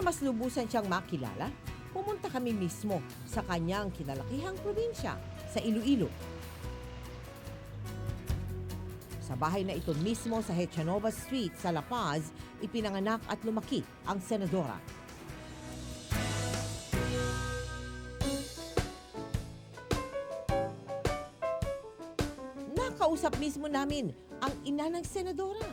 Para mas lubusan siyang makilala, pumunta kami mismo sa kanyang kinalakihang probinsya sa Iloilo. Sa bahay na ito mismo sa Hechanova Street sa La Paz, ipinanganak at lumaki ang senadora. Nakausap mismo namin ang ina ng senadora.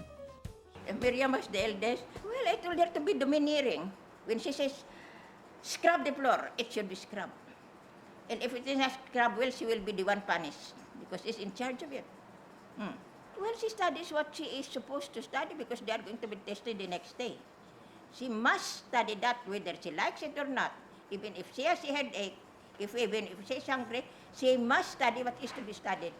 Miriam was the eldest. Well, I told her to be domineering. When she says, scrub the floor, it should be scrubbed. And if it is not scrubbed well, she will be the one punished because she's in charge of it. Hmm. Well, she studies what she is supposed to study because they are going to be tested the next day. She must study that whether she likes it or not. Even if she has a headache, if even if she is hungry, she must study what is to be studied.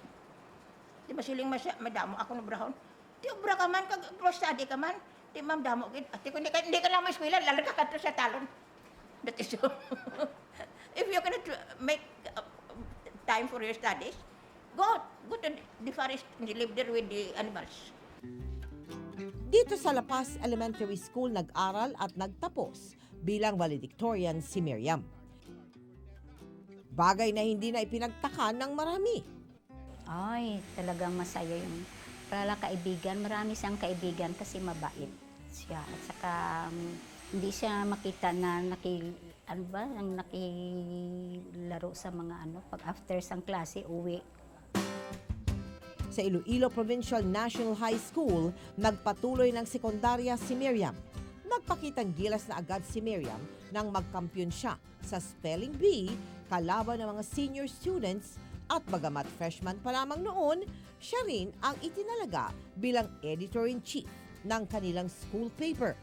Di ba siling masya, madamo ako na brahon? Di obra ka man, kag study ka man. Di ma'am damo gid. Ate ko hindi ka, hindi ka lang eskwela, lalagay ka sa talon. That is so. If you cannot make uh, time for your studies, go go to the forest and live there with the animals. Dito sa La Paz Elementary School nag-aral at nagtapos bilang valedictorian si Miriam. Bagay na hindi na ipinagtaka ng marami. Ay, talagang masaya yung pala kaibigan. Marami siyang kaibigan kasi mabait siya. At saka um, hindi siya makita na naki, ano ba, ang nakilaro sa mga ano, pag after sang klase, uwi. Sa Iloilo Provincial National High School, nagpatuloy ng sekundarya si Miriam. Nagpakitang gilas na agad si Miriam nang magkampiyon siya sa Spelling Bee kalaban ng mga senior students at bagamat freshman pa lamang noon, siya rin ang itinalaga bilang editor-in-chief ng kanilang school paper.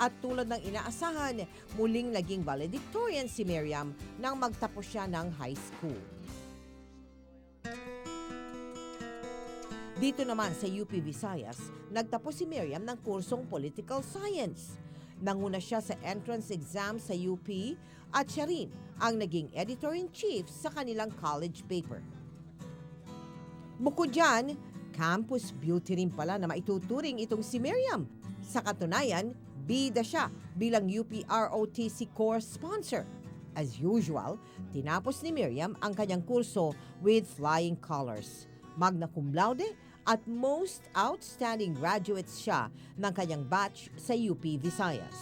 At tulad ng inaasahan, muling naging valedictorian si Miriam nang magtapos siya ng high school. Dito naman sa UP Visayas, nagtapos si Miriam ng kursong Political Science. Nanguna siya sa entrance exam sa UP at siya rin ang naging editor-in-chief sa kanilang college paper. Bukod dyan, campus beauty rin pala na maituturing itong si Miriam. Sa katunayan, bida siya bilang UP ROTC core sponsor. As usual, tinapos ni Miriam ang kanyang kurso with flying colors. Magna cum laude at most outstanding graduates siya ng kanyang batch sa UP Visayas.